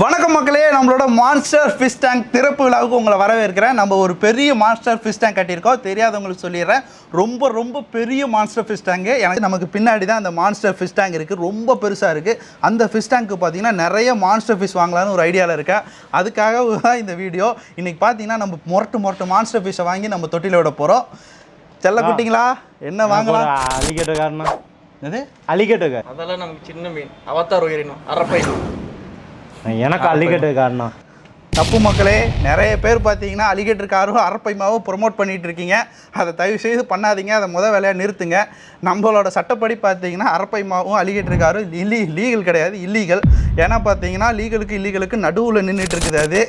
வணக்கம் மக்களே நம்மளோட மான்ஸ்டர் ஃபிஷ் டேங்க் திறப்பு விழாவுக்கு உங்களை வரவேற்கிறேன். நம்ம ஒரு பெரிய மான்ஸ்டர் ஃபிஷ் டேங்க் கட்டியிருக்கோம். தெரியாதவங்களுக்கு சொல்லிடுறேன். ரொம்ப ரொம்ப பெரிய மான்ஸ்டர் ஃபிஷ் டேங்கு எனக்கு நமக்கு பின்னாடி தான் அந்த மான்ஸ்டர் ஃபிஷ் டேங்க் இருக்குது ரொம்ப பெருசாக இருக்குது அந்த ஃபிஷ் டேங்க்கு பார்த்தீங்கன்னா நிறைய மான்ஸ்டர் ஃபிஷ் வாங்கலாம்னு ஒரு ஐடியாவில் இருக்கேன். அதுக்காக தான் இந்த வீடியோ இன்றைக்கி பார்த்தீங்கன்னா நம்ம முரட்டு முரட்டு மான்ஸ்டர் ஃபிஷ்ஷை வாங்கி நம்ம தொட்டியில் விட போகிறோம் செல்ல குட்டிங்களா? என்ன வாங்கலாம்? அலிகேட்டர் காரணம். இது அலிகேட்டர் அதெல்லாம் நமக்கு சின்ன மீன். அவத்தார் உயிரினம். அரப்பை எனக்கு அலிகேட்டர் காரணம். தப்பு மக்களே நிறைய பேர் பார்த்தீங்கன்னா அலிகேட்டர் காரும் அரப்பைமாவும் ப்ரொமோட் பண்ணிட்டு இருக்கீங்க. அதை தயவு செய்து பண்ணாதீங்க அதை முத வேலையாக நிறுத்துங்க. நம்மளோட சட்டப்படி பார்த்தீங்கன்னா அரப்பைமாவும் அலிகேட்டர் காரும் இல்லி லீகல் கிடையாது இல்லீகல் ஏன்னா பார்த்தீங்கன்னா லீகலுக்கு இல்லீகலுக்கு நடுவில் நின்றுட்டு இருக்குது அது.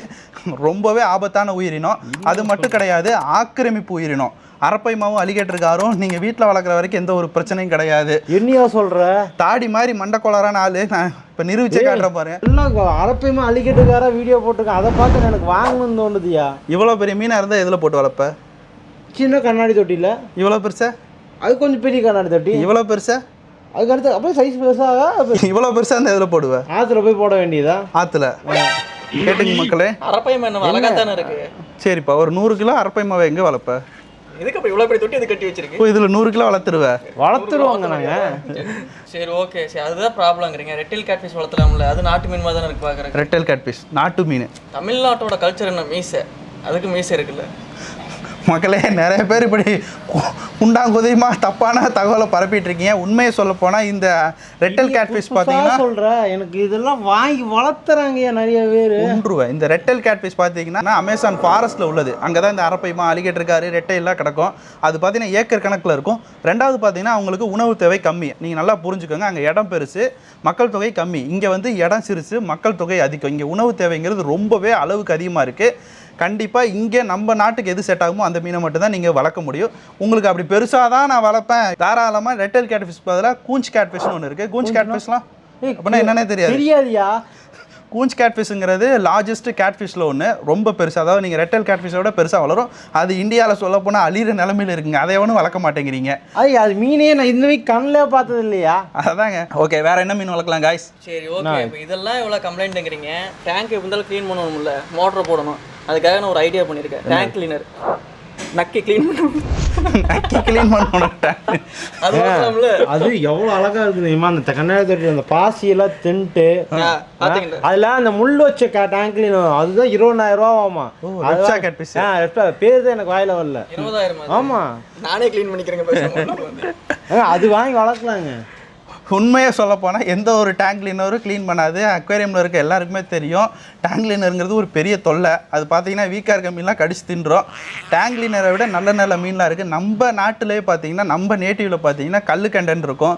ரொம்பவே ஆபத்தான உயிரினம். அது மட்டும் கிடையாது ஆக்கிரமிப்பு உயிரினம். அரப்பைமாவும் அலிகேட்டர் காரும் நீங்கள் வீட்டில் வளர்க்குற வரைக்கும் எந்த ஒரு பிரச்சனையும் கிடையாது. என்னையா சொல்ற? தாடி மாதிரி மண்டக்கோளரான ஆளு. நான் இப்போ நிரூபிச்சே காட்டுறேன் பாருங்க எல்லாம் அரப்பையுமா அலிகேட்டர்காரா வீடியோ போட்டிருக்கேன் அதை பார்த்து எனக்கு வாங்கணும்னு தோணுதுயா? இவ்வளோ பெரிய மீனாக இருந்தால் எதில் போட்டு வளர்ப்ப? சின்ன கண்ணாடி தொட்டியில். இவ்வளோ பெருசா? அது கொஞ்சம் பெரிய கண்ணாடி தொட்டி. இவ்வளோ பெருசா? அதுக்கு அடுத்து அப்படியே சைஸ் பெருசாக இவ்வளோ பெருசா அந்த இதில் போடுவேன் ஆற்றுல போய் போட வேண்டியதா? ஆற்றுல கேட்டுங்க மக்களே. அரப்பை மீன் அழகா தானே இருக்கு? சரிப்பா ஒரு நூறு கிலோ அரப்பை மாவை எங்கே வளர்ப்ப? எதுக்கு அப்ப இவ்வளவு பெரிய தொட்டி இது கட்டி வச்சிருக்கு? இப்போ இதில் நூறு கிலோ வளர்த்துருவ. வளர்த்துருவாங்க நாங்கள் சரி ஓகே சரி அதுதான் ப்ராப்ளம்ங்கிறீங்க ரெட்டில் கேட்ஃபிஷ் வளர்த்தலாம்ல அது நாட்டு மீன் மாதிரி தானே இருக்கு பாக்குறேன் ரெட்டல் கேட்பிஷ் நாட்டு மீன். தமிழ்நாட்டோட கல்ச்சர் என்ன? மீசை. அதுக்கு மீசை இருக்குல்ல. மக்களே நிறைய பேர் இப்படி கு- குண்டாங்குதியமா தப்பான தகவலை பரப்பிட்டு இருக்கீங்க உண்மையை சொல்ல போனால் இந்த ரெட்டல் கேட்ஃபிஷ் பார்த்தீங்கன்னா சொல்ற. எனக்கு இதெல்லாம் வாங்கி வளர்த்துறாங்கய்யா நிறைய பேர். ஒன்றுவேன் இந்த ரெட்டல் கேட்ஃபிஷ் பார்த்தீங்கன்னா அமேசான் ஃபாரஸ்ட்டில் உள்ளது. அங்கே தான் இந்த அரப்பைமா அலிகேட்டர் இருக்காரு ரெட்டை எல்லாம் கிடக்கும். அது பார்த்தீங்கன்னா ஏக்கர் கணக்கில் இருக்கும். ரெண்டாவது பார்த்தீங்கன்னா அவங்களுக்கு உணவு தேவை கம்மி. நீங்கள் நல்லா புரிஞ்சுக்கோங்க அங்கே இடம் பெருசு மக்கள் தொகை கம்மி. இங்கே வந்து இடம் சிறுசு மக்கள் தொகை அதிகம். இங்கே உணவு தேவைங்கிறது ரொம்பவே அளவுக்கு அதிகமாக இருக்குது கண்டிப்பாக இங்கே நம்ம நாட்டுக்கு எது செட் ஆகுமோ அந்த மீனை மட்டும் தான் நீங்கள் வளர்க்க முடியும். உங்களுக்கு அப்படி பெருசாக தான் நான் வளர்ப்பேன். தாராளமாக ரெட்டல் கேட்ஃபிஷ் பதிலாக கூஞ்ச் கேட்ஃபிஷ்னு ஒன்று இருக்குது கூஞ்ச் கேட்ஃபிஷ்லாம் அப்படின்னா என்னன்னே தெரியாது. தெரியாதுயா? கூஞ்ச் கேட்ஃபிஷ்ங்கிறது லார்ஜஸ்ட் கேட்ஃபிஷில் ஒன்று ரொம்ப பெருசு அதாவது நீங்கள் ரெட்டல் கேட்ஃபிஷை விட பெருசாக வளரும். அது இந்தியாவில் சொல்ல போனால் அழிகிற நிலமையில இருக்குங்க. அதை ஒன்றும் வளர்க்க மாட்டேங்கிறீங்க. ஐயா அது மீனே நான் வரைக்கும் கண்ணில் பார்த்தது இல்லையா? அதாங்க. ஓகே வேற என்ன மீன் வளர்க்கலாம் காய்ஸ் சரி ஓகே இப்போ இதெல்லாம் இவ்வளோ கம்ப்ளைண்ட்டுங்கிறீங்க டேங்க் இருந்தாலும் க்ளீன் பண்ணணும்ல. மோட்டர் போடணும். அதுக்காக நான் ஒரு ஐடியா பண்ணியிருக்கேன். டேங்க் கிளீனர் நக்கி க்ளீன் பண்ணணும் க்ளீன் பண்ணணும் அது அது எவ்வளோ அழகா இருக்குது தெரியுமா? அந்த கண்ணாடி தொட்டி அந்த பாசியெல்லாம் தின்ட்டு அதுல அந்த முள் வச்ச டேங்க்ல அதுதான் இருபதாயிரம் ரூபா ஆமா. பேர் தான் எனக்கு வாயில வரல. இருபதாயிரம்? ஆமா. நானே க்ளீன் பண்ணிக்கிறேங்க அது வாங்கி வளர்க்கலாங்க. உண்மையை சொல்லப்போனால் எந்த ஒரு டேங்க் கிளீனரும் க்ளீன் பண்ணாது. அக்வேரியமில் இருக்க எல்லாருக்குமே தெரியும். டேங்க் கிளீனருங்கிறது ஒரு பெரிய தொல்லை. அது பார்த்தீங்கன்னா வீக்காக இருக்க மீன்லாம் கடிச்சு தின்றோம். டேங்க் கிளீனரை விட நல்ல நல்ல மீன்லாம் இருக்குது நம்ம நாட்டிலே பார்த்தீங்கன்னா நம்ம நேட்டிவில் பார்த்தீங்கன்னா கல் கண்டன் இருக்கும்.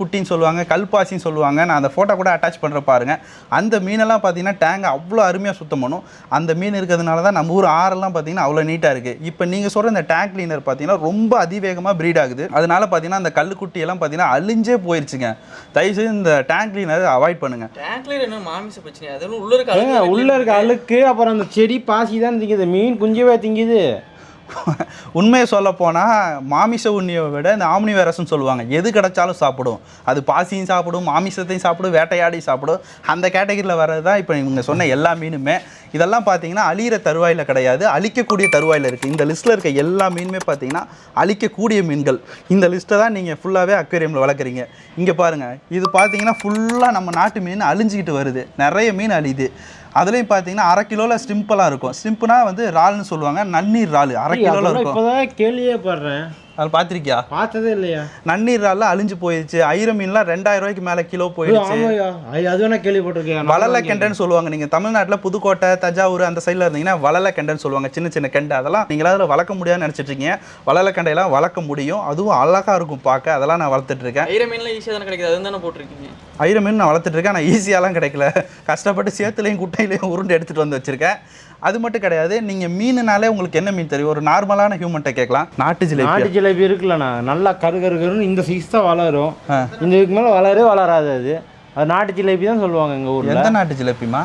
குட்டின்னு சொல்லுவாங்க கல் பாசின்னு சொல்லுவாங்க. நான் அந்த ஃபோட்டோ கூட அட்டாச் பண்ணுற பாருங்கள் அந்த மீனெல்லாம் பார்த்தீங்கன்னா டேங்க் அவ்வளோ அருமையாக சுத்தம் பண்ணும். அந்த மீன் இருக்கிறதுனால தான் நம்ம ஊர் ஆறெல்லாம் பார்த்தீங்கன்னா அவ்வளோ நீட்டாக இருக்குது இப்போ நீங்கள் சொல்கிற இந்த டேங்க் கிளீனர் பார்த்தீங்கன்னா ரொம்ப அதிவேகமாக ப்ரீட் ஆகுது. அதனால் பார்த்தீங்கன்னா அந்த கல் குட்டியெல்லாம் பார்த்தீங்கன்னா அழிஞ்சே போயிருச்சுங்க தயவுசெய்து இந்த டேங்க் கிளீனர் அவாய்ட் பண்ணுங்க. டேங்க் கிளீனர் என்ன மாமிச பிரச்சனை அது ஒண்ணும் உள்ள இருக்க உள்ள இருக்க அழுக்கு அப்புறம் அந்த செடி பாசி தான் திங்குது. மீன் குஞ்சவே திங்குது. உண்மையை சொல்ல போனால் மாமிச உண்ணியை விட இந்த ஆம்னி வைரஸ்னு சொல்லுவாங்க. எது கிடைச்சாலும் சாப்பிடும். அது பாசியும் சாப்பிடும் மாமிசத்தையும் சாப்பிடும் வேட்டையாடியும் சாப்பிடும். அந்த கேட்டகரியில் வர்றது தான் இப்போ இவங்க சொன்ன எல்லா மீனுமே. இதெல்லாம் பார்த்தீங்கன்னா அழியிற தருவாயில் கிடையாது அழிக்கக்கூடிய தருவாயில் இருக்குது இந்த லிஸ்ட்டில் இருக்க எல்லா மீனுமே பார்த்தீங்கன்னா அழிக்கக்கூடிய மீன்கள். இந்த லிஸ்ட்டை தான் நீங்கள் ஃபுல்லாகவே அக்வேரியமில் வளர்க்குறீங்க. இங்கே பாருங்கள் இது பார்த்தீங்கன்னா ஃபுல்லாக நம்ம நாட்டு மீன் அழிஞ்சிக்கிட்டு வருது. நிறைய மீன் அழியுது. அதுலேயும் பார்த்தீங்கன்னா அரை கிலோவில் ஸ்டிம்பலாக இருக்கும். ஸ்டிம்புனா வந்து இறால்னு சொல்லுவாங்க நன்னீர் இறால். அரை கிலோவில் இருக்கும். கேள்வியே படுறேன். அது பார்த்துருக்கியா? பார்த்ததே இல்லையா? நன்னீர் இறால்லாம் அழிஞ்சு போயிடுச்சு ஐர மீன்லாம் ரெண்டாயிரம் ரூபாய்க்கு மேலே கிலோ போயிடுச்சு அது வேணா கேள்விப்பட்டிருக்கேன் வளல கெண்டைன்னு சொல்லுவாங்க. நீங்கள் தமிழ்நாட்டில் புதுக்கோட்டை தஞ்சாவூர் அந்த சைடில் இருந்தீங்கன்னா வளல கெண்டைன்னு சொல்லுவாங்க. சின்ன சின்ன கெண்டை. அதெல்லாம் நீங்களா அதில் வளர்க்க முடியாதுன்னு நினச்சிட்டு இருக்கீங்க வளல கெண்டையெல்லாம் வளர்க்க முடியும். அதுவும் அழகாக இருக்கும் பார்க்க. அதெல்லாம் நான் வளர்த்துட்டு இருக்கேன் ஐர மீன்லாம் ஈஸியாக தானே கிடைக்குது? அதுவும் தானே போட்டிருக்கீங்க? ஐர மீன் நான் வளர்த்துட்டு இருக்கேன் ஆனால் ஈஸியாலாம் கிடைக்கல. கஷ்டப்பட்டு சேத்துலையும் குட்டையிலையும் உருண்டு எடுத்துகிட்டு வந்து வச்சிருக்கேன். அது மட்டும் கிடையாது நீங்கள் மீனுனாலே உங்களுக்கு என்ன மீன் தெரியும்? ஒரு நார்மலான ஹியூமன்ட்ட கேட்கலாம். நாட்டு ஜிலேபி நாட்டு ஜிலேபி இருக்குல்லண்ணா. நல்லா கரு கரு கருன்னு இந்த சைஸ் தான் வளரும். இந்த இதுக்கு மேலே வளரவே வளராது அது. அது நாட்டு ஜிலேபி தான் சொல்லுவாங்க எங்கள் ஊரில். எந்த நாட்டு ஜிலேபிமா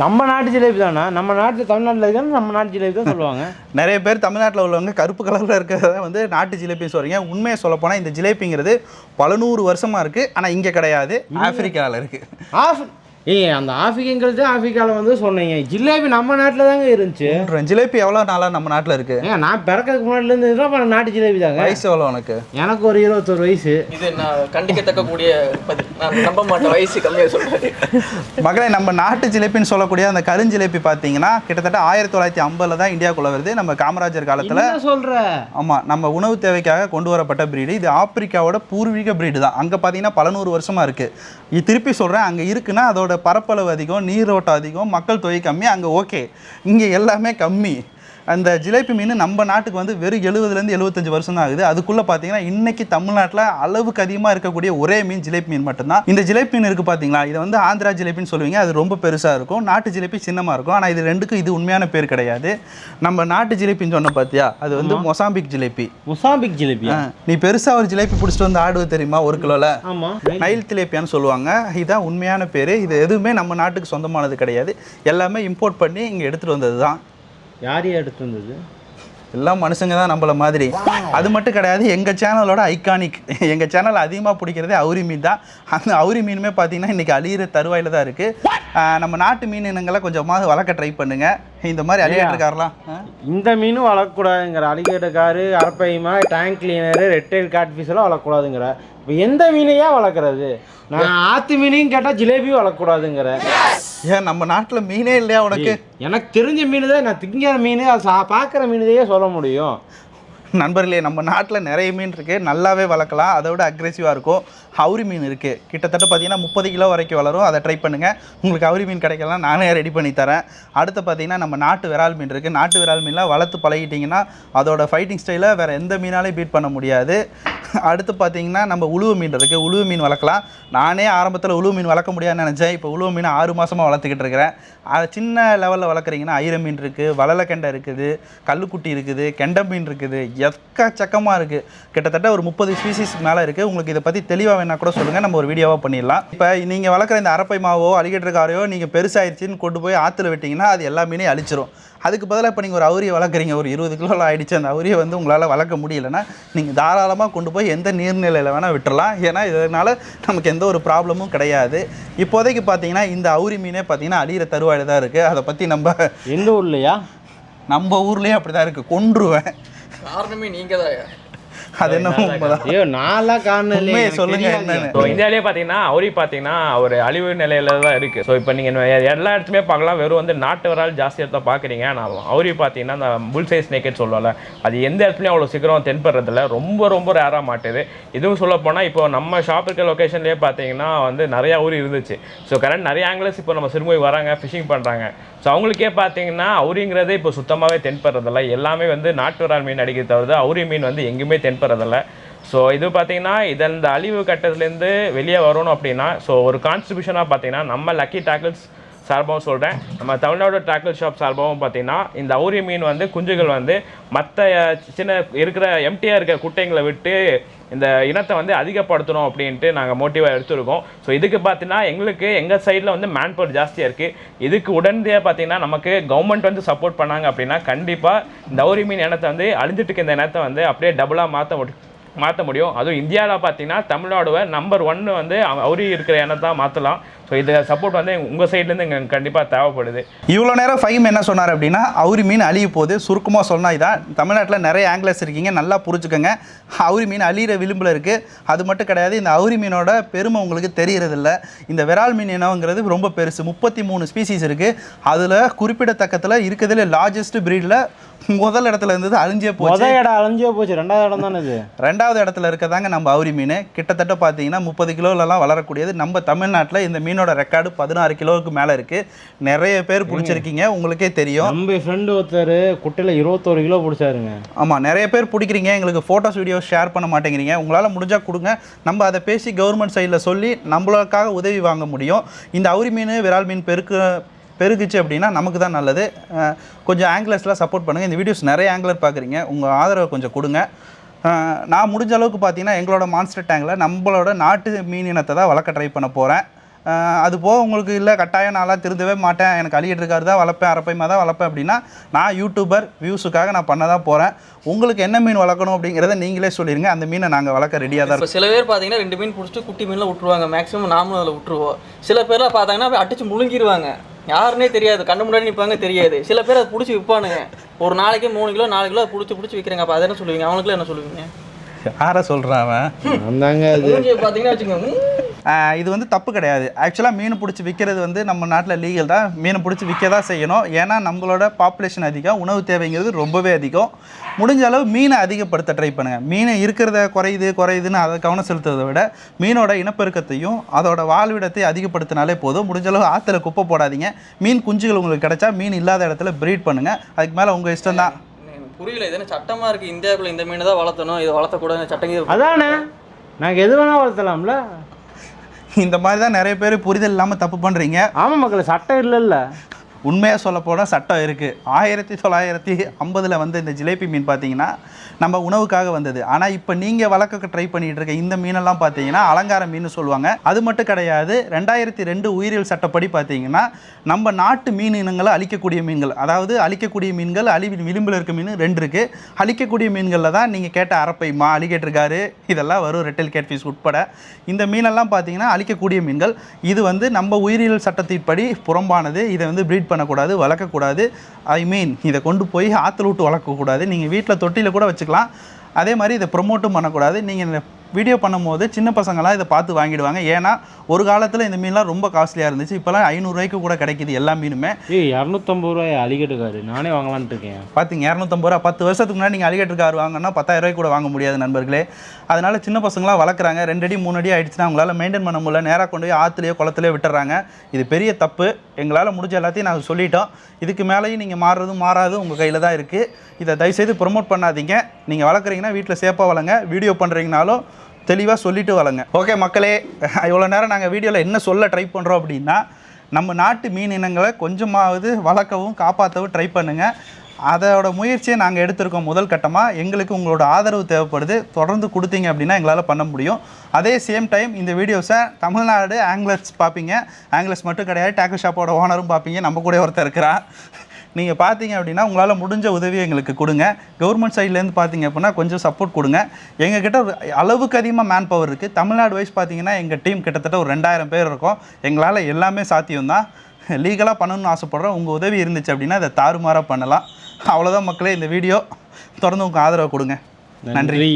நம்ம நாட்டு ஜிலேபி தானே நம்ம நாட்டு தமிழ்நாட்டில் இருக்கான நம்ம நாட்டு ஜிலேபி தான் சொல்லுவாங்க. நிறைய பேர் தமிழ்நாட்டில் உள்ளவங்க கருப்பு கலரில் இருக்கிறத வந்து நாட்டு ஜிலேபின்னு சொல்கிறீங்க உண்மையை சொல்லப் போனால் இந்த ஜிலேபிங்கிறது பல நூறு வருஷமாக இருக்குது ஆனால் இங்கே கிடையாது. ஆப்பிரிக்காவில் இருக்குது ஆஃப் ஏய் அந்த ஆஃபிகங்கிறது ஆஃபிகாவில் வந்து சொன்னீங்க. ஜிலேபி நம்ம நாட்டில் தாங்க இருந்துச்சு. ஜிலேபி எவ்வளோ நாளாக நம்ம நாட்டில் இருக்கு? ஏங்க நான் பிறக்கிறதுக்கு முன்னாடிலேருந்து இருந்தோம் நாட்டு ஜிலேபி தாங்க. வயசு எவ்வளோ உனக்கு? எனக்கு ஒரு இருபத்தொரு வயசு. இது நான் கண்டிக்கத்தக்க கூடிய நம்ப மாட்டேன் வயசு கம்மியாக சொல்றாரு மகளே நம்ம நாட்டு ஜிலேபின்னு சொல்லக்கூடிய அந்த கருஞ்சிலேபி பார்த்தீங்கன்னா கிட்டத்தட்ட ஆயிரத்தி தொள்ளாயிரத்தி ஐம்பதுல தான் இந்தியாவுக்குள்ள வருது. நம்ம காமராஜர் காலத்தில் என்ன சொல்ற? ஆமாம் நம்ம உணவு தேவைக்காக கொண்டு வரப்பட்ட பிரீடு இது ஆப்பிரிக்காவோட பூர்வீக பிரீடு தான். அங்கே பார்த்தீங்கன்னா பல நூறு வருஷமாக இருக்குது இது திருப்பி சொல்கிறேன் அங்கே இருக்குன்னா அதோட பரப்பளவு அதிகம் நீரோட்டம் அதிகம் மக்கள் தொகை கம்மி அங்கே ஓகே இங்கே எல்லாமே கம்மி. அந்த ஜிலேபி மீன் நம்ம நாட்டுக்கு வந்து வெறும் எழுபதுலேருந்து எழுபத்தஞ்சு வருஷம் தான் ஆகுது. அதுக்குள்ளே பார்த்தீங்கன்னா இன்னைக்கு தமிழ்நாட்டில் அளவுக்கு அதிகமாக இருக்கக்கூடிய ஒரே மீன் ஜிலேபி மீன் மட்டும்தான். இந்த ஜிலேபி மீன் இருக்குது பார்த்தீங்களா இதை வந்து ஆந்திரா ஜிலேபின்னு சொல்லுவீங்க. அது ரொம்ப பெருசாக இருக்கும். நாட்டு ஜிலேபி சின்னமாக இருக்கும். ஆனால் இது ரெண்டுக்கும் இது உண்மையான பேர் கிடையாது. நம்ம நாட்டு ஜிலேபின்னு சொன்ன பார்த்தியா அது வந்து மொசாம்பிக் ஜிலேபி. முசாம்பிக் ஜிலேபியா? ஆ, நீ பெருசா ஒரு ஜிலேபி பிடிச்சிட்டு வந்து ஆடுவது தெரியுமா? ஒரு ஆமாம் நைல் திலேப்பியான்னு சொல்லுவாங்க. இதுதான் உண்மையான பேர். இது எதுவுமே நம்ம நாட்டுக்கு சொந்தமானது கிடையாது. எல்லாமே இம்போர்ட் பண்ணி இங்கே எடுத்துகிட்டு வந்தது தான் யார் எடுத்து வந்தது? எல்லாம் மனுஷங்க தான் நம்மள மாதிரி. அது மட்டும் கிடையாது எங்கள் சேனலோட ஐகானிக் எங்கள் சேனல் அதிகமாக பிடிக்கிறதே அவுரி மீன் தான். அந்த அவுரி மீனுமே பார்த்தீங்கன்னா இன்றைக்கி அழியிற தருவாயில் தான் இருக்குது நம்ம நாட்டு மீன் இனங்களை கொஞ்சமாவது வளர்க்க ட்ரை பண்ணுங்கள் இந்த மாதிரி அழியாட்டுக்காரலாம் இந்த மீனும் வளர்க்கக்கூடாதுங்கிற alligator arapaima tank cleaner red tail catfish எல்லாம் வளர்க்கக்கூடாதுங்கிற. இப்போ எந்த மீனையா வளர்க்குறது? நான் ஆத்து மீனையும் கேட்டால் ஜிலேபியும் வளர்க்கக்கூடாதுங்கிற. ஏன்? நம்ம நாட்டில் மீனே இல்லையா உனக்கு? எனக்கு தெரிஞ்ச மீன் தான் நான் திங்கிற மீன் அது சா பார்க்குற மீனையே சொல்ல முடியும். நண்பர்களே நம்ம நாட்டில் நிறைய மீன் இருக்குது நல்லாவே வளர்க்கலாம். அதை விட அக்ரெசிவாக இருக்கும். ஹவுரி மீன் இருக்குது கிட்டத்தட்ட பார்த்தீங்கன்னா முப்பது கிலோ வரைக்கும் வளரும். அதை ட்ரை பண்ணுங்கள் உங்களுக்கு ஹவுரி மீன் கிடைக்கலாம் நானே ரெடி பண்ணி தரேன். அடுத்து பார்த்தீங்கன்னா நம்ம நாட்டு விரால் மீன் இருக்குது நாட்டு விரால் மீன்லாம் வளர்த்து பழகிட்டிங்கன்னா அதோட ஃபைட்டிங் ஸ்டைலை வேறு எந்த மீனாலையும் பீட் பண்ண முடியாது. அடுத்து பார்த்தீங்கன்னா நம்ம உழுவு மீன் இருக்குது உழுவு மீன் வளர்க்கலாம். நானே ஆரம்பத்தில் உழுவு மீன் வளர்க்க முடியாதுன்னு நினச்சேன். இப்போ உழுவு மீன் ஆறு மாதமாக வளர்த்துக்கிட்டு இருக்கிறேன். அது சின்ன லெவலில் வளர்க்குறீங்கன்னா ஐர மீன் இருக்குது வளலக்கெண்டை இருக்குது. கல்லுக்குட்டி இருக்குது. கெண்டை மீன் இருக்குது. எக்கச்சக்கமாக இருக்குது கிட்டத்தட்ட ஒரு முப்பது ஸ்பீசிஸ்க்கு மேலே இருக்குது உங்களுக்கு இதை பற்றி தெளிவாக வேணா கூட சொல்லுங்கள் நம்ம ஒரு வீடியோவாக பண்ணிடலாம். இப்போ நீங்கள் வளர்க்குற இந்த அரப்பை மாவோ அலிகேட்டர் காரையோ நீங்கள் பெருசாகிடுச்சின்னு கொண்டு போய் ஆற்றுல விட்டிங்கன்னா அது எல்லா மீனையும் அழிச்சிரும். அதுக்கு பதிலாக இப்போ நீங்கள் ஒரு அவுரியை வளர்க்குறீங்க. ஒரு இருபது கிலோவில் ஆயிடுச்சு. அந்த அவுரியை வந்து உங்களால் வளர்க்க முடியலன்னா நீங்கள் தாராளமாக கொண்டு போய் எந்த நீர்நிலையில் வேணால் விட்டுறலாம். ஏன்னா இதனால் நமக்கு எந்த ஒரு ப்ராப்ளமும் கிடையாது. இப்போதைக்கு பார்த்தீங்கன்னா இந்த அவுரி மீனே பார்த்தீங்கன்னா அழியிற தருவாயில் தான் இருக்குது அதை பற்றி நம்ம எந்த ஊர்லையா? நம்ம ஊர்லேயே அப்படி தான் இருக்குது கொன்றுவேன். காரணமே நீங்க தான் அது என்ன உண்மைதான்? ஐயோ நான்லாம் காரணம் இல்லை உண்மையை எனக்கு சொல்லுங்க. என்னன்னு. ஸோ இந்தியாவிலே பார்த்தீங்கன்னா அவுரி பார்த்தீங்கன்னா ஒரு அழிவு நிலையில தான் இருக்குது ஸோ இப்போ நீங்கள் எல்லா இடத்துலையுமே பார்க்கலாம் வெறும் வந்து நாட்டு வரால் ஜாஸ்தியாக தான் பார்க்குறீங்க. ஆனால் அவுரி பார்த்தீங்கன்னா அந்த புல் சைஸ் நேக்கெட் சொல்லுவாங்க அது எந்த இடத்துலையும் அவ்வளோ சீக்கிரம் தென்படுறதில்ல. ரொம்ப ரொம்ப ரேராக மாட்டுது. இதுவும் சொல்ல போனால் இப்போ நம்ம ஷாப் இருக்க லொக்கேஷன்லேயே பார்த்தீங்கன்னா வந்து நிறைய அவுரி இருந்துச்சு. ஸோ கரண்ட் நிறைய ஆங்கிலஸ் இப்போ நம்ம சிறுமுகை வராங்க ஃபிஷிங் பண்ணுறாங்க ஸோ அவங்களுக்கே பார்த்தீங்கன்னா அவுரிங்கிறதே இப்போ சுத்தமாகவே தென்படுறதில்ல. எல்லாமே வந்து நாட்டு வரால் மீன் அடிக்கிறது தவிர அவுரி மீன் வந்து எங்கேயுமே தென்படுறதில்ல ஸோ இது பார்த்திங்கன்னா இது இந்த அழிவு கட்டத்துலேருந்து வெளியே வரணும் அப்படின்னா ஸோ ஒரு கான்ஸ்டிபியூஷனாக பார்த்திங்கன்னா நம்ம லக்கி டேக்கிள்ஸ் சார்பாகவும் சொல்கிறேன் நம்ம தமிழ்நாடு ட்ராக்கல் ஷாப் சார்பாகவும் பார்த்தீங்கன்னா இந்த அவுரி மீன் வந்து குஞ்சுகள் வந்து மற்ற சின்ன இருக்கிற எம்டியாக இருக்கிற குட்டைங்களை விட்டு இந்த இனத்தை வந்து அதிகப்படுத்தணும் அப்படின்ட்டு நாங்கள் மோட்டிவாக எடுத்துருக்கோம். ஸோ இதுக்கு பார்த்தீங்கன்னா எங்களுக்கு எங்கள் சைடில் வந்து மேன் பவர் ஜாஸ்தியாக இருக்குது இதுக்கு உடனடியாக பார்த்தீங்கன்னா நமக்கு கவர்மெண்ட் வந்து சப்போர்ட் பண்ணாங்க அப்படின்னா கண்டிப்பாக இந்த அவுரி மீன் இனத்தை வந்து அழிஞ்சிட்டு இருக்க இந்த இனத்தை வந்து அப்படியே டபுளாக மாற்ற மாற்ற முடியும். அதுவும் இந்தியாவில் பார்த்தீங்கன்னா தமிழ்நாடுவை நம்பர் ஒன்று வந்து அவ- அவுரி இருக்கிற இனத்தை மாற்றலாம் ஸோ இது சப்போர்ட் வந்து உங்கள் சைட்லேருந்து எங்களுக்கு கண்டிப்பாக தேவைப்படுது. இவ்வளோ நேரம் ஃபைம் என்ன சொன்னார் அப்படின்னா அவுரி மீன் அழிய போது சுருக்கமாக சொன்னால் இதான் தமிழ்நாட்டில் நிறைய ஆங்கிலஸ் இருக்கீங்க நல்லா புரிஞ்சுக்கோங்க. அவுரி மீன் அழியிற விளிம்பில் இருக்குது அது மட்டும் கிடையாது இந்த அவுரி மீனோட பெருமை உங்களுக்கு தெரியறதில்ல. இந்த விரால் மீன் இனங்கிறது ரொம்ப பெருசு. முப்பத்தி மூணு ஸ்பீசிஸ் இருக்குது அதில் குறிப்பிடத்தக்கத்தில் இருக்கிறதுல லார்ஜஸ்ட் ப்ரீடில் முதல் இடத்துல இருந்தது அழிஞ்சே போச்சு. இடம் அலைஞ்சே போச்சு. ரெண்டாவது இடம் தானே இது? ரெண்டாவது இடத்துல இருக்கதாங்க நம்ம அவுரி மீன். கிட்டத்தட்ட பார்த்தீங்கன்னா முப்பது கிலோலலாம் வளரக்கூடியது. நம்ம தமிழ்நாட்டில் இந்த மீனோட ரெக்கார்டு பதினாறு கிலோவுக்கு மேலே இருக்குது நிறைய பேர் பிடிச்சிருக்கீங்க. உங்களுக்கே தெரியும். நம்ம ஃப்ரெண்டு ஒருத்தர் குட்டையில் இருபத்தோரு கிலோ பிடிச்சாருங்க. ஆமாம் நிறைய பேர் பிடிக்கிறீங்க. எங்களுக்கு ஃபோட்டோஸ் வீடியோஸ் ஷேர் பண்ண மாட்டேங்கிறீங்க. உங்களால் முடிஞ்சால் கொடுங்க. நம்ம அதை பேசி கவர்மெண்ட் சைடில் சொல்லி நம்மளுக்காக உதவி வாங்க முடியும். இந்த அவுரி மீன் விரால் மீன் பெருக்கு பெருகுச்சு அப்படின்னா நமக்கு தான் நல்லது. கொஞ்சம் ஆங்கிலர்ஸ்லாம் சப்போர்ட் பண்ணுங்கள் இந்த வீடியோஸ் நிறைய ஆங்கிலர் பார்க்குறீங்க உங்கள் ஆதரவை கொஞ்சம் கொடுங்க. நான் முடிஞ்ச அளவுக்கு பார்த்தீங்கன்னா எங்களோட மான்ஸ்டர் டேங்கில் நம்மளோட நாட்டு மீன் இனத்தை தான் வளர்க்க ட்ரை பண்ண போகிறேன் அது போக உங்களுக்கு இல்லை கட்டாயம் நான்லாம் திருந்தவே மாட்டேன். எனக்கு அழிகிட்டு இருக்காரு தான் வளர்ப்பேன். அரப்பைமா தான் வளர்ப்பேன் அப்படின்னா நான் யூடியூபர் வியூஸுக்காக நான் பண்ண தான் போகிறேன் உங்களுக்கு என்ன மீன் வளர்க்கணும் அப்படிங்கிறத நீங்களே சொல்லிடுங்க அந்த மீனை நாங்கள் வளர்க்க ரெடியாக தான் இருக்கும் சில பேர் பார்த்தீங்கன்னா ரெண்டு மீன் பிடிச்சிட்டு குட்டி மீனில் விட்டுருவாங்க. மேக்ஸிமம் நாமளும் அதில் விட்டுருவோம். சில பேர்லாம் பார்த்தாங்கன்னா அப்படியே அடிச்சு முழுங்கிடுவாங்க யாருன்னே தெரியாது. கண்ணு முன்னாடி நிற்பாங்க தெரியாது. சில பேர் அதை பிடிச்சி விற்பானுங்க. ஒரு நாளைக்கு மூணு கிலோ நாலு கிலோ பிடிச்சி பிடிச்சி விற்கிறாங்க. அப்போ அதை என்ன சொல்லுவீங்க? அவனுக்குலாம் என்ன சொல்லுவீங்க? யாரை சொல்கிறான் அவன்? வந்தாங்க அது. மூஞ்சியை பார்த்தீங்கன்னா வச்சுக்கோங்க. இது வந்து தப்பு கிடையாது. ஆக்சுவலாக மீன் பிடிச்சி விற்கிறது வந்து நம்ம நாட்டில் லீகல் தான். மீன் பிடிச்சி விற்க தான் செய்யணும். ஏன்னா நம்மளோட பாப்புலேஷன் அதிகம் உணவு தேவைங்கிறது ரொம்பவே அதிகம். முடிஞ்ச அளவு மீனை அதிகப்படுத்த ட்ரை பண்ணுங்கள் மீன் இருக்கிறத குறையுது குறையுதுன்னு அதை கவனம் செலுத்துறதை விட மீனோட இனப்பெருக்கத்தையும் அதோட வாழ்விடத்தை அதிகப்படுத்தினாலே போதும். முடிஞ்ச அளவு ஆற்றுல குப்பை போடாதீங்க. மீன் குஞ்சுகள் உங்களுக்கு கிடைச்சா மீன் இல்லாத இடத்துல ப்ரீட் பண்ணுங்கள் அதுக்கு மேலே உங்கள் இஷ்டம் தான். புரியல இது என்ன சட்டமா இருக்கு? இந்தியாவுக்குள்ள இந்த மீனை தான் வளர்த்தணும். இதை வளர்த்தக்கூடாது சட்டம் கீது- அதானே? நாங்கள் எது வேணால் வளர்த்தலாம்ல. இந்த மாதிரி தான் நிறைய பேர் புரிதல் இல்லாமல் தப்பு பண்ணுறீங்க ஆமாம் மக்கள் சட்டம் இல்லைல்ல. உண்மையாக சொல்ல போனால் சட்டம் இருக்குது ஆயிரத்தி தொள்ளாயிரத்தி ஐம்பதில் வந்து இந்த ஜிலேபி மீன் பார்த்தீங்கன்னா நம்ம உணவுக்காக வந்தது. ஆனால் இப்போ நீங்கள் வளர்க்க ட்ரை பண்ணிகிட்டு இருக்க இந்த மீனெல்லாம் பார்த்தீங்கன்னா அலங்கார மீன் சொல்லுவாங்க. அது மட்டும் கிடையாது ரெண்டாயிரத்தி ரெண்டு உயிரியல் சட்டப்படி பார்த்தீங்கன்னா நம்ம நாட்டு மீன் இனங்களை அழிக்கக்கூடிய மீன்கள் அதாவது அழிக்கக்கூடிய மீன்கள் அழிவின் விளிம்பில் இருக்க மீன் ரெண்டு இருக்குது அழிக்கக்கூடிய மீன்களில் தான் நீங்கள் கேட்ட அரப்பைமா அலிகேட்டர்காரு இதெல்லாம் வரும் ரெட்டல் கேட்ஃபிஷ் உட்பட. இந்த மீனெல்லாம் பார்த்தீங்கன்னா அழிக்கக்கூடிய மீன்கள். இது வந்து நம்ம உயிரியல் சட்டத்தின்படி புறம்பானது. இதை வந்து ப்ரீட் பண்ணக்கூடாது வளர்க்கக்கூடாது. ஐ மீன் இதை கொண்டு போய் ஆற்றுல விட்டு வளர்க்கக்கூடாது. நீங்கள் வீட்டில் தொட்டியில் கூட வச்சுக்கலாம். அதே மாதிரி இதை ப்ரொமோட்டும் பண்ணக்கூடாது. நீங்கள் வீடியோ பண்ணும்போது சின்ன பசங்களாம் இதை பார்த்து வாங்கிடுவாங்க. ஏன்னா ஒரு காலத்தில் இந்த மீன்லாம் ரொம்ப காஸ்ட்லியாக இருந்துச்சு. இப்போலாம் ஐநூறுரூவாய்க்கு கூட கிடைக்குது எல்லா மீனுமே. இரநூத்தம்பது ரூபாய் அலிகட்டுக்காரு. நானே வாங்கலான்ட்டு இருக்கேன். பார்த்தீங்க இரநூத்தம்பது ரூபா பத்து வருஷத்துக்கு முன்னாடி நீங்கள் அலிகேட்டர் கார் வாங்கினா பத்தாயிரம் ரூபாய்க்கு கூட வாங்க முடியாது நண்பர்களே. அதனால சின்ன பசங்களாம் வளர்க்குறாங்க. ரெண்டு அடி மூணு அடி ஆயிடுச்சுன்னா அவங்களால மெயின்டைன் பண்ண முடியல. நேராக கொண்டு போய் ஆற்றுலையோ குளத்துலையோ விட்டுறாங்க. இது பெரிய தப்பு. எங்களால் முடிஞ்ச எல்லாத்தையும் நாங்கள் சொல்லிட்டோம். இதுக்கு மேலேயும் நீங்கள் மாறுறதும் மாறாது. உங்கள் கையில் தான் இருக்குது இதை தயவுசெய்து ப்ரொமோட் பண்ணாதீங்க. நீங்கள் வளர்க்குறீங்கன்னா வீட்டில் சேஃபாக வளங்க வீடியோ பண்ணுறீங்கனாலும் தெளிவாக சொல்லிட்டு வளங்க ஓகே மக்களே இவ்வளோ நேரம் நாங்கள் வீடியோவில் என்ன சொல்ல ட்ரை பண்ணுறோம் அப்படின்னா நம்ம நாட்டு மீன் இனங்களை கொஞ்சமாவது வளர்க்கவும் காப்பாற்றவும் ட்ரை பண்ணுங்கள் அதோட முயற்சியை நாங்கள் எடுத்திருக்கோம் முதல் கட்டமாக எங்களுக்கு உங்களோட ஆதரவு தேவைப்படுது. தொடர்ந்து கொடுத்தீங்க அப்படின்னா எங்களால் பண்ண முடியும். அதே சேம் டைம் இந்த வீடியோஸை தமிழ்நாடு ஆங்கிலர்ஸ் பார்ப்பீங்க. ஆங்கிலர்ஸ் மட்டும் கிடையாது டேக்கு ஷாப்போட ஓனரும் பார்ப்பீங்க. நம்ம கூட ஒருத்தர் இருக்கிறான் நீங்கள் பார்த்தீங்க அப்படின்னா உங்களால் முடிஞ்ச உதவியை எங்களுக்கு கொடுங்க. கவர்மெண்ட் சைட்லேருந்து பார்த்தீங்க அப்படின்னா கொஞ்சம் சப்போர்ட் கொடுங்க. எங்ககிட்ட அளவுக்கு அதிகமாக மேன் பவர் இருக்குது தமிழ்நாடு வைஸ் பார்த்தீங்கன்னா எங்கள் டீம் கிட்டத்தட்ட ஒரு ரெண்டாயிரம் பேர் இருக்கோம். எங்களால் எல்லாமே சாத்தியம்தான் லீகலாக பண்ணணும்னு ஆசைப்பட்றோம். உங்கள் உதவி இருந்துச்சு அப்படின்னா அதை தாறுமாறாக பண்ணலாம். அவ்வளோதான் மக்களே இந்த வீடியோ தொடர்ந்து உங்கள் ஆதரவை கொடுங்க. நன்றி.